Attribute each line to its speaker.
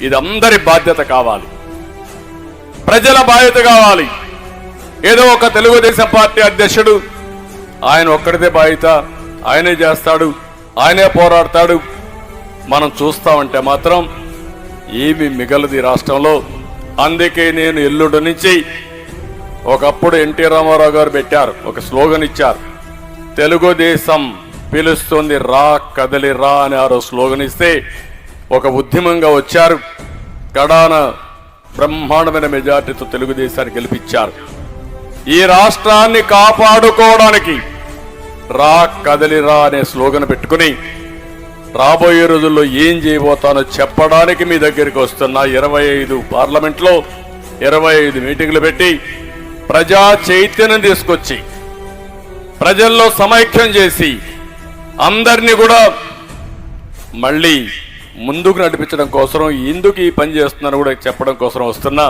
Speaker 1: ఇది అందరి బాధ్యత కావాలి. ప్రజల బాధ్యత కావాలి. ఏదో ఒక తెలుగుదేశం పార్టీ అధ్యక్షుడు ఆయన ఒక్కడిదే బాధ్యత ఆయనే చేస్తాడు ఆయనే పోరాడతాడు. మనం చూస్తామంటే మాత్రం ఏమి మిగలది రాష్ట్రంలో. అందుకే నేను ఎల్లుడు నుంచి ఒకప్పుడు ఎన్టీ రామారావు గారు పెట్టారు ఒక స్లోగన్ ఇచ్చారు. తెలుగుదేశం పిలుస్తుంది రా కదలి రా అని ఆరో స్లోగన్ ఇస్తే ఒక ఉద్యమంగా వచ్చారు. కడాన బ్రహ్మాండమైన మెజార్టీతో తెలుగుదేశాన్ని గెలిపించారు. ఈ రాష్ట్రాన్ని కాపాడుకోవడానికి రా కదలిరా అనే స్లోగన్ పెట్టుకుని రాబోయే రోజుల్లో ఏం చేయబోతానో చెప్పడానికి మీ దగ్గరికి వస్తున్న ఇరవై ఐదు పార్లమెంట్లో ఇరవై ఐదు మీటింగ్లు పెట్టి ప్రజా చైతన్యం తీసుకొచ్చి ప్రజల్లో సమైక్యం చేసి అందరినీ కూడా మళ్ళీ ముందుకు నడిపించడం కోసం ఎందుకు ఈ పని చేస్తున్నారో కూడా చెప్పడం కోసం వస్తున్నా.